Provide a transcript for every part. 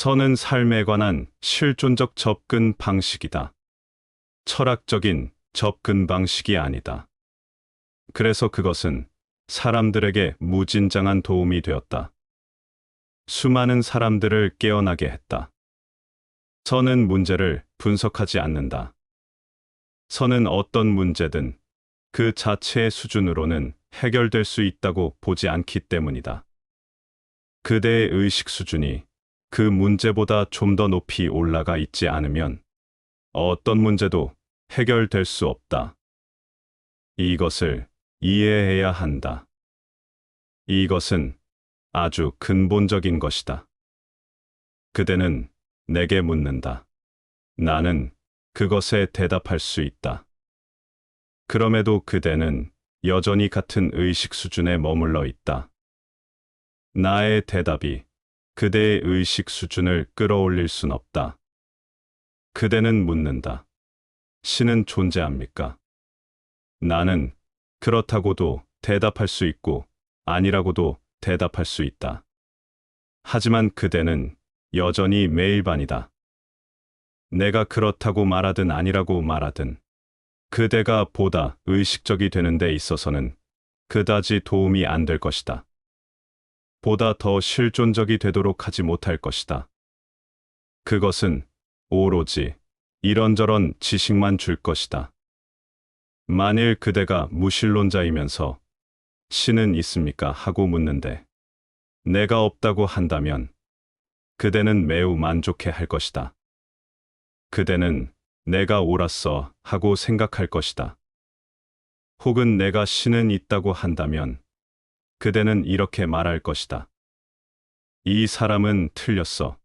선은 삶에 관한 실존적 접근 방식이다. 철학적인 접근 방식이 아니다. 그래서 그것은 사람들에게 무진장한 도움이 되었다. 수많은 사람들을 깨어나게 했다. 선은 문제를 분석하지 않는다. 선은 어떤 문제든 그 자체의 수준으로는 해결될 수 있다고 보지 않기 때문이다. 그대의 의식 수준이 그 문제보다 좀 더 높이 올라가 있지 않으면 어떤 문제도 해결될 수 없다. 이것을 이해해야 한다. 이것은 아주 근본적인 것이다. 그대는 내게 묻는다. 나는 그것에 대답할 수 있다. 그럼에도 그대는 여전히 같은 의식 수준에 머물러 있다. 나의 대답이 그대의 의식 수준을 끌어올릴 순 없다. 그대는 묻는다. 신은 존재합니까? 나는 그렇다고도 대답할 수 있고 아니라고도 대답할 수 있다. 하지만 그대는 여전히 매일반이다. 내가 그렇다고 말하든 아니라고 말하든 그대가 보다 의식적이 되는 데 있어서는 그다지 도움이 안 될 것이다. 보다 더 실존적이 되도록 하지 못할 것이다. 그것은 오로지 이런저런 지식만 줄 것이다. 만일 그대가 무신론자이면서 신은 있습니까? 하고 묻는데 내가 없다고 한다면 그대는 매우 만족해 할 것이다. 그대는 내가 옳았어 하고 생각할 것이다. 혹은 내가 신은 있다고 한다면 그대는 이렇게 말할 것이다. 이 사람은 틀렸어.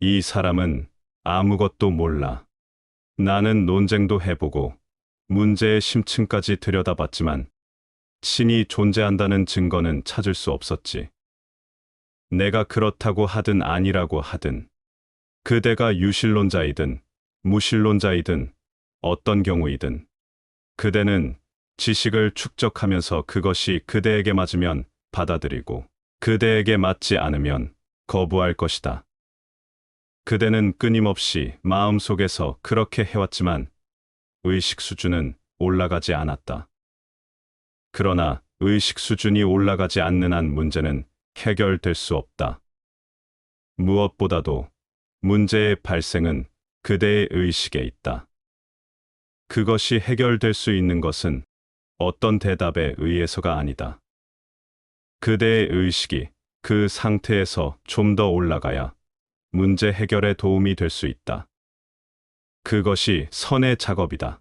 이 사람은 아무것도 몰라. 나는 논쟁도 해보고 문제의 심층까지 들여다봤지만 신이 존재한다는 증거는 찾을 수 없었지. 내가 그렇다고 하든 아니라고 하든 그대가 유실론자이든 무신론자이든 어떤 경우이든 그대는 지식을 축적하면서 그것이 그대에게 맞으면 받아들이고 그대에게 맞지 않으면 거부할 것이다. 그대는 끊임없이 마음속에서 그렇게 해왔지만 의식 수준은 올라가지 않았다. 그러나 의식 수준이 올라가지 않는 한 문제는 해결될 수 없다. 무엇보다도 문제의 발생은 그대의 의식에 있다. 그것이 해결될 수 있는 것은 어떤 대답에 의해서가 아니다. 그대의 의식이 그 상태에서 좀 더 올라가야 문제 해결에 도움이 될 수 있다. 그것이 선의 작업이다.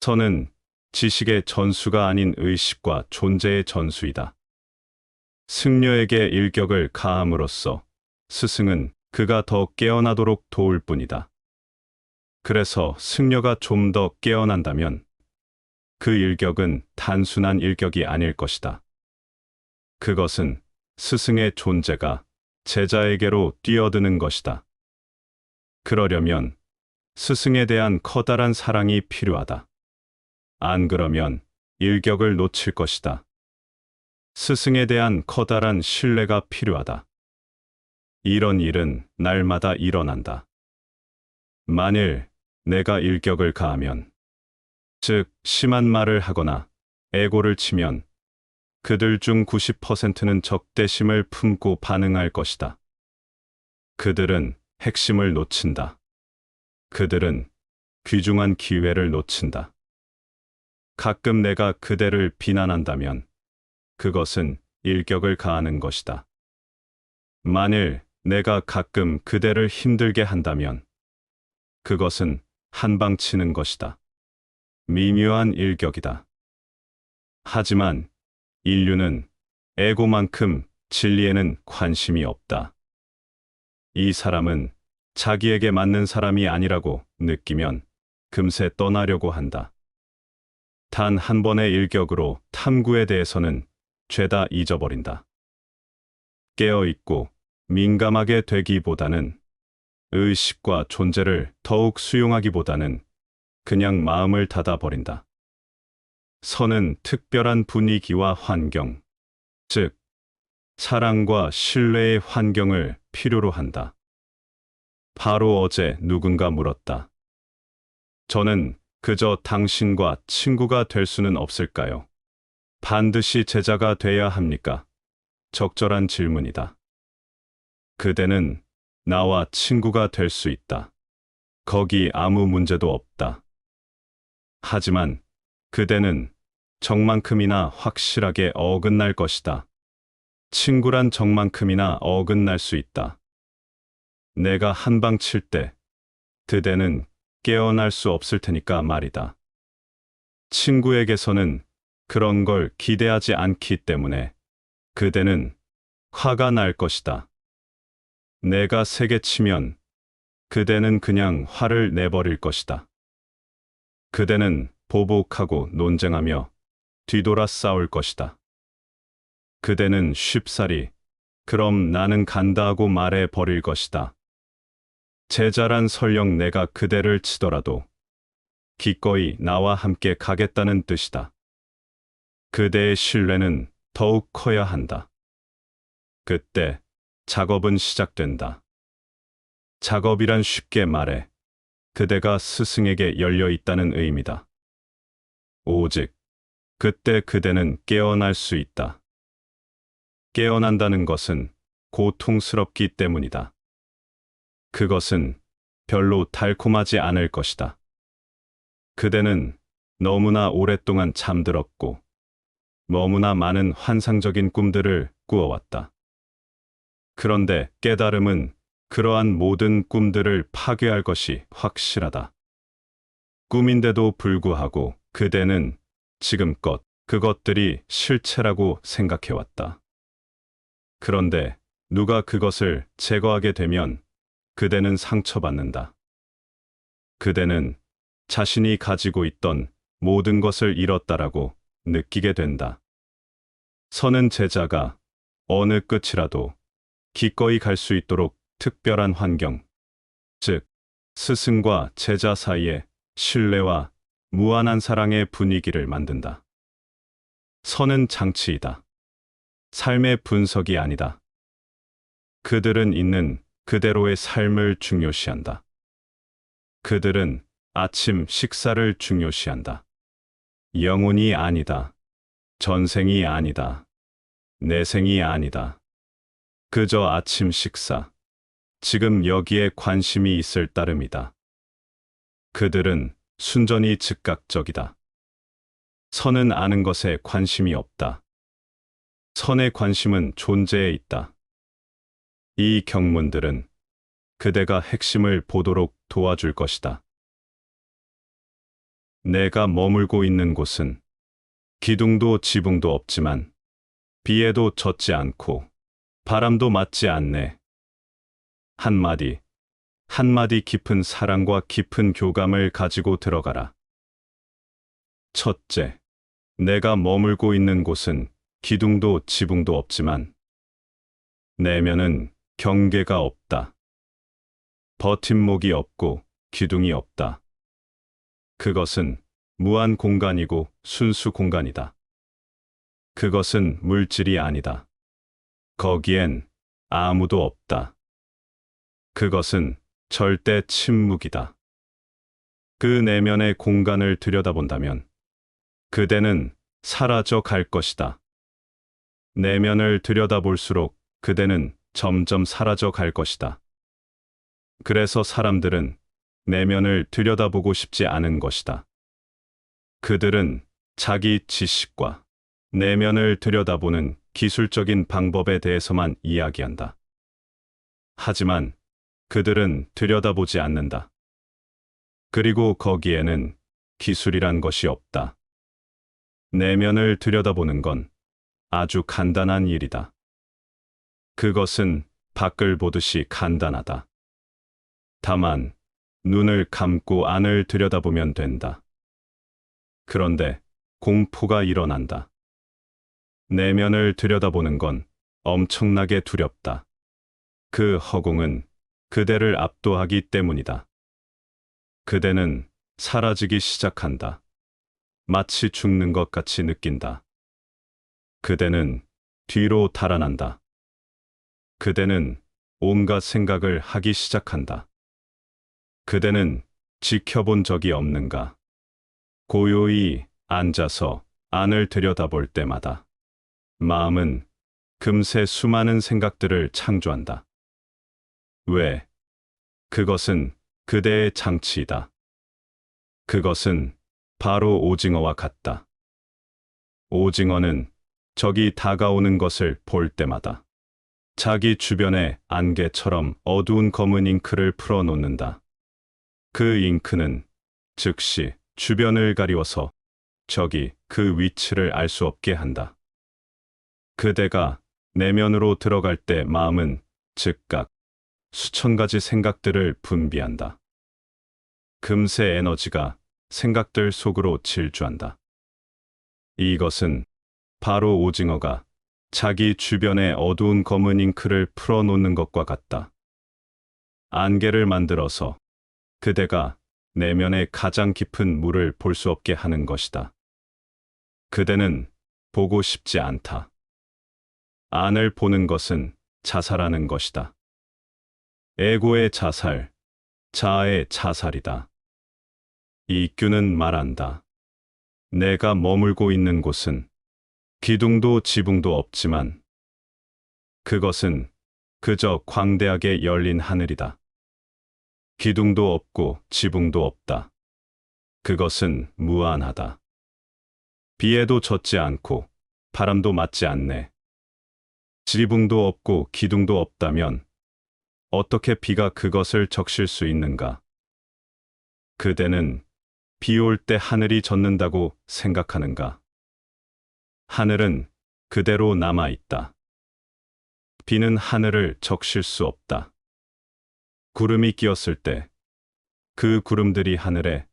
선은 지식의 전수가 아닌 의식과 존재의 전수이다. 승려에게 일격을 가함으로써 스승은 그가 더 깨어나도록 도울 뿐이다. 그래서 승려가 좀 더 깨어난다면 그 일격은 단순한 일격이 아닐 것이다. 그것은 스승의 존재가 제자에게로 뛰어드는 것이다. 그러려면 스승에 대한 커다란 사랑이 필요하다. 안 그러면 일격을 놓칠 것이다. 스승에 대한 커다란 신뢰가 필요하다. 이런 일은 날마다 일어난다. 만일 내가 일격을 가하면, 즉, 심한 말을 하거나 애고를 치면 그들 중 90%는 적대심을 품고 반응할 것이다. 그들은 핵심을 놓친다. 그들은 귀중한 기회를 놓친다. 가끔 내가 그대를 비난한다면 그것은 일격을 가하는 것이다. 만일 내가 가끔 그대를 힘들게 한다면 그것은 한방 치는 것이다. 미묘한 일격이다. 하지만 인류는 에고만큼 진리에는 관심이 없다. 이 사람은 자기에게 맞는 사람이 아니라고 느끼면 금세 떠나려고 한다. 단 한 번의 일격으로 탐구에 대해서는 죄다 잊어버린다. 깨어있고 민감하게 되기보다는 의식과 존재를 더욱 수용하기보다는 그냥 마음을 닫아버린다. 선은 특별한 분위기와 환경, 즉, 사랑과 신뢰의 환경을 필요로 한다. 바로 어제 누군가 물었다. 저는 그저 당신과 친구가 될 수는 없을까요? 반드시 제자가 돼야 합니까? 적절한 질문이다. 그대는 나와 친구가 될 수 있다. 거기 아무 문제도 없다. 하지만 그대는 정만큼이나 확실하게 어긋날 것이다. 친구란 정만큼이나 어긋날 수 있다. 내가 한 방 칠 때 그대는 깨어날 수 없을 테니까 말이다. 친구에게서는 그런 걸 기대하지 않기 때문에 그대는 화가 날 것이다. 내가 세게 치면 그대는 그냥 화를 내버릴 것이다. 그대는 보복하고 논쟁하며 뒤돌아 싸울 것이다. 그대는 쉽사리 그럼 나는 간다 하고 말해 버릴 것이다. 제자란 설령 내가 그대를 치더라도 기꺼이 나와 함께 가겠다는 뜻이다. 그대의 신뢰는 더욱 커야 한다. 그때 작업은 시작된다. 작업이란 쉽게 말해 그대가 스승에게 열려 있다는 의미다. 오직 그때 그대는 깨어날 수 있다. 깨어난다는 것은 고통스럽기 때문이다. 그것은 별로 달콤하지 않을 것이다. 그대는 너무나 오랫동안 잠들었고, 너무나 많은 환상적인 꿈들을 꾸어왔다. 그런데 깨달음은 그러한 모든 꿈들을 파괴할 것이 확실하다. 꿈인데도 불구하고 그대는 지금껏 그것들이 실체라고 생각해왔다. 그런데 누가 그것을 제거하게 되면 그대는 상처받는다. 그대는 자신이 가지고 있던 모든 것을 잃었다라고 느끼게 된다. 서는 제자가 어느 끝이라도 기꺼이 갈 수 있도록 특별한 환경, 즉, 스승과 제자 사이에 신뢰와 무한한 사랑의 분위기를 만든다. 선은 장치이다. 삶의 분석이 아니다. 그들은 있는 그대로의 삶을 중요시한다. 그들은 아침 식사를 중요시한다. 영혼이 아니다. 전생이 아니다. 내생이 아니다. 그저 아침 식사. 지금 여기에 관심이 있을 따름이다. 그들은 순전히 즉각적이다. 선은 아는 것에 관심이 없다. 선의 관심은 존재에 있다. 이 경문들은 그대가 핵심을 보도록 도와줄 것이다. 내가 머물고 있는 곳은 기둥도 지붕도 없지만 비에도 젖지 않고 바람도 맞지 않네. 한마디, 한마디 깊은 사랑과 깊은 교감을 가지고 들어가라. 첫째, 내가 머물고 있는 곳은 기둥도 지붕도 없지만 내면은 경계가 없다. 버팀목이 없고 기둥이 없다. 그것은 무한 공간이고 순수 공간이다. 그것은 물질이 아니다. 거기엔 아무도 없다. 그것은 절대 침묵이다. 그 내면의 공간을 들여다본다면 그대는 사라져 갈 것이다. 내면을 들여다볼수록 그대는 점점 사라져 갈 것이다. 그래서 사람들은 내면을 들여다보고 싶지 않은 것이다. 그들은 자기 지식과 내면을 들여다보는 기술적인 방법에 대해서만 이야기한다. 하지만 그들은 들여다보지 않는다. 그리고 거기에는 기술이란 것이 없다. 내면을 들여다보는 건 아주 간단한 일이다. 그것은 밖을 보듯이 간단하다. 다만, 눈을 감고 안을 들여다보면 된다. 그런데 공포가 일어난다. 내면을 들여다보는 건 엄청나게 두렵다. 그 허공은 그대를 압도하기 때문이다. 그대는 사라지기 시작한다. 마치 죽는 것 같이 느낀다. 그대는 뒤로 달아난다. 그대는 온갖 생각을 하기 시작한다. 그대는 지켜본 적이 없는가? 고요히 앉아서 안을 들여다볼 때마다 마음은 금세 수많은 생각들을 창조한다. 왜? 그것은 그대의 장치이다. 그것은 바로 오징어와 같다. 오징어는 적이 다가오는 것을 볼 때마다 자기 주변에 안개처럼 어두운 검은 잉크를 풀어 놓는다. 그 잉크는 즉시 주변을 가리워서 적이 그 위치를 알 수 없게 한다. 그대가 내면으로 들어갈 때 마음은 즉각 수천 가지 생각들을 분비한다. 금세 에너지가 생각들 속으로 질주한다. 이것은 바로 오징어가 자기 주변에 어두운 검은 잉크를 풀어놓는 것과 같다. 안개를 만들어서 그대가 내면의 가장 깊은 물을 볼 수 없게 하는 것이다. 그대는 보고 싶지 않다. 안을 보는 것은 자살하는 것이다. 에고의 자살, 자아의 자살이다. 이규는 말한다. 내가 머물고 있는 곳은 기둥도 지붕도 없지만 그것은 그저 광대하게 열린 하늘이다. 기둥도 없고 지붕도 없다. 그것은 무한하다. 비에도 젖지 않고 바람도 맞지 않네. 지붕도 없고 기둥도 없다면 어떻게 비가 그것을 적실 수 있는가? 그대는 비 올 때 하늘이 젖는다고 생각하는가? 하늘은 그대로 남아 있다. 비는 하늘을 적실 수 없다. 구름이 끼었을 때 그 구름들이 하늘에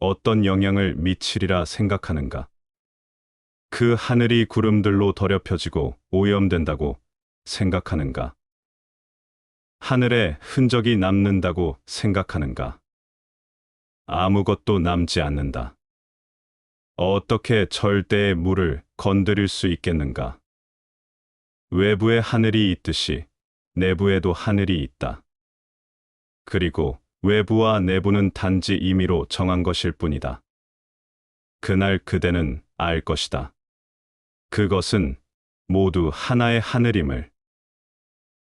어떤 영향을 미치리라 생각하는가? 그 하늘이 구름들로 더럽혀지고 오염된다고 생각하는가? 하늘에 흔적이 남는다고 생각하는가? 아무것도 남지 않는다. 어떻게 절대의 물을 건드릴 수 있겠는가? 외부에 하늘이 있듯이 내부에도 하늘이 있다. 그리고 외부와 내부는 단지 임의로 정한 것일 뿐이다. 그날 그대는 알 것이다. 그것은 모두 하나의 하늘임을.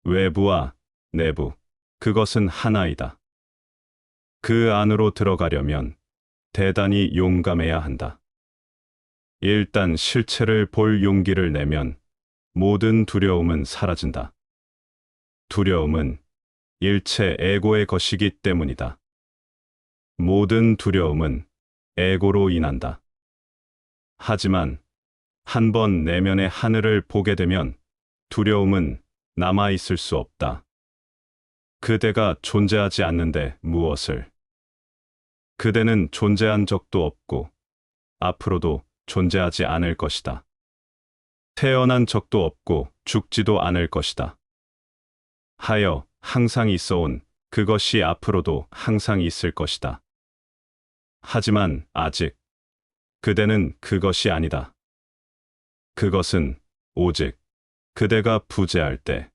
외부와 내부, 그것은 하나이다. 그 안으로 들어가려면 대단히 용감해야 한다. 일단 실체를 볼 용기를 내면 모든 두려움은 사라진다. 두려움은 일체 에고의 것이기 때문이다. 모든 두려움은 에고로 인한다. 하지만 한 번 내면의 하늘을 보게 되면 두려움은 남아 있을 수 없다. 그대가 존재하지 않는데 무엇을? 그대는 존재한 적도 없고 앞으로도 존재하지 않을 것이다. 태어난 적도 없고 죽지도 않을 것이다. 하여 항상 있어 온 그것이 앞으로도 항상 있을 것이다. 하지만 아직 그대는 그것이 아니다. 그것은 오직 그대가 부재할 때,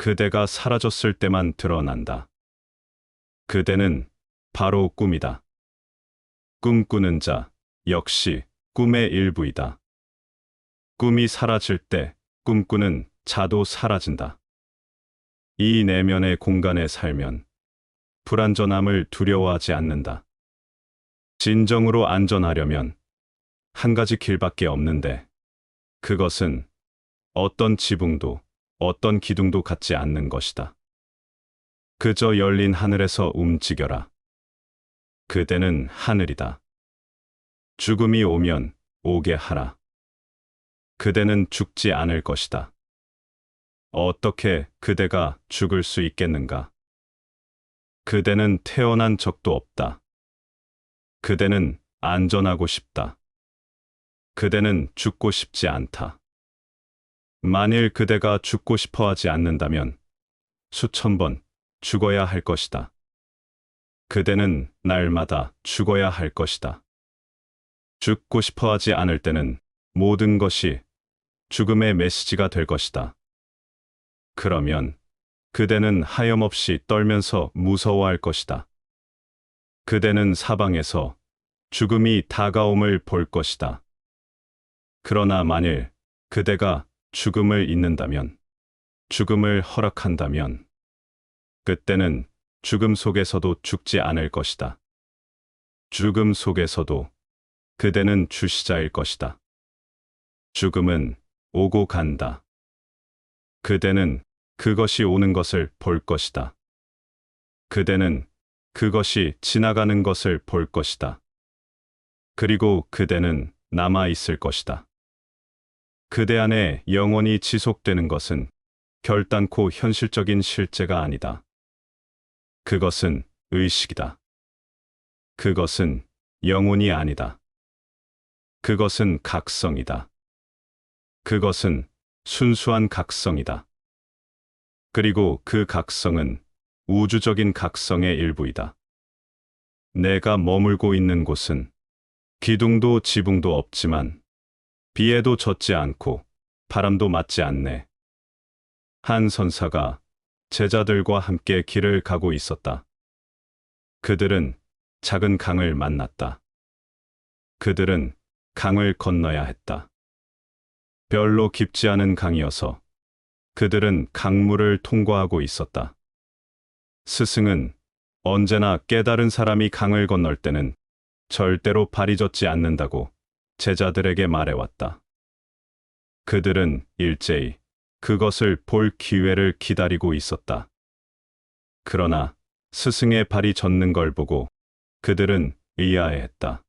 그대가 사라졌을 때만 드러난다. 그대는 바로 꿈이다. 꿈꾸는 자 역시 꿈의 일부이다. 꿈이 사라질 때 꿈꾸는 자도 사라진다. 이 내면의 공간에 살면 불안전함을 두려워하지 않는다. 진정으로 안전하려면 한 가지 길밖에 없는데 그것은 어떤 지붕도 어떤 기둥도 갖지 않는 것이다. 그저 열린 하늘에서 움직여라. 그대는 하늘이다. 죽음이 오면 오게 하라. 그대는 죽지 않을 것이다. 어떻게 그대가 죽을 수 있겠는가? 그대는 태어난 적도 없다. 그대는 안전하고 싶다. 그대는 죽고 싶지 않다. 만일 그대가 죽고 싶어 하지 않는다면 수천 번 죽어야 할 것이다. 그대는 날마다 죽어야 할 것이다. 죽고 싶어 하지 않을 때는 모든 것이 죽음의 메시지가 될 것이다. 그러면 그대는 하염없이 떨면서 무서워할 것이다. 그대는 사방에서 죽음이 다가옴을 볼 것이다. 그러나 만일 그대가 죽음을 잊는다면, 죽음을 허락한다면, 그때는 죽음 속에서도 죽지 않을 것이다. 죽음 속에서도 그대는 주시자일 것이다. 죽음은 오고 간다. 그대는 그것이 오는 것을 볼 것이다. 그대는 그것이 지나가는 것을 볼 것이다. 그리고 그대는 남아 있을 것이다. 그대 안에 영원히 지속되는 것은 결단코 현실적인 실제가 아니다. 그것은 의식이다. 그것은 영혼이 아니다. 그것은 각성이다. 그것은 순수한 각성이다. 그리고 그 각성은 우주적인 각성의 일부이다. 내가 머물고 있는 곳은 기둥도 지붕도 없지만 비에도 젖지 않고 바람도 맞지 않네. 한 선사가 제자들과 함께 길을 가고 있었다. 그들은 작은 강을 만났다. 그들은 강을 건너야 했다. 별로 깊지 않은 강이어서 그들은 강물을 통과하고 있었다. 스승은 언제나 깨달은 사람이 강을 건널 때는 절대로 발이 젖지 않는다고 제자들에게 말해왔다. 그들은 일제히 그것을 볼 기회를 기다리고 있었다. 그러나 스승의 발이 젖는 걸 보고 그들은 의아해했다.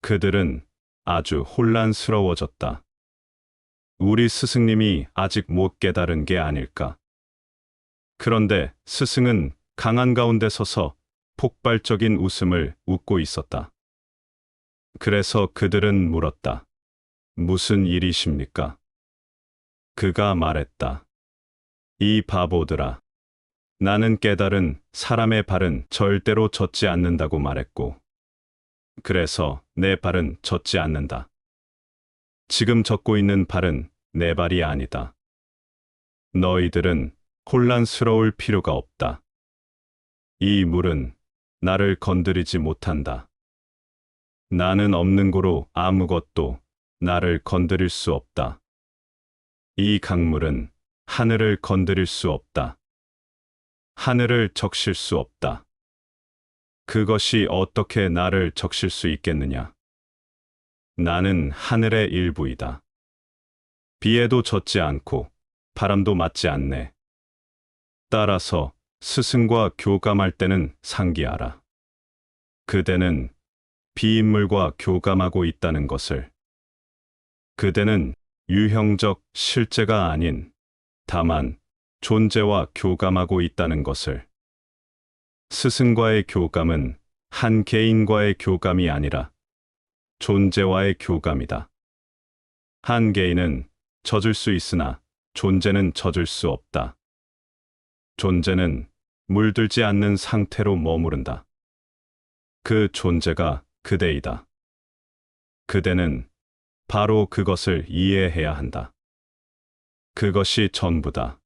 그들은 아주 혼란스러워졌다. 우리 스승님이 아직 못 깨달은 게 아닐까. 그런데 스승은 강한 가운데 서서 폭발적인 웃음을 웃고 있었다. 그래서 그들은 물었다. 무슨 일이십니까? 그가 말했다. 이 바보들아. 나는 깨달은 사람의 발은 절대로 젖지 않는다고 말했고, 그래서 내 발은 젖지 않는다. 지금 젖고 있는 발은 내 발이 아니다. 너희들은 혼란스러울 필요가 없다. 이 물은 나를 건드리지 못한다. 나는 없는 고로 아무것도 나를 건드릴 수 없다. 이 강물은 하늘을 건드릴 수 없다. 하늘을 적실 수 없다. 그것이 어떻게 나를 적실 수 있겠느냐? 나는 하늘의 일부이다. 비에도 젖지 않고 바람도 맞지 않네. 따라서 스승과 교감할 때는 상기하라. 그대는 비인물과 교감하고 있다는 것을. 그대는 유형적 실제가 아닌 다만 존재와 교감하고 있다는 것을. 스승과의 교감은 한 개인과의 교감이 아니라 존재와의 교감이다. 한 개인은 젖을 수 있으나 존재는 젖을 수 없다. 존재는 물들지 않는 상태로 머무른다. 그 존재가 그대이다. 그대는 바로 그것을 이해해야 한다. 그것이 전부다.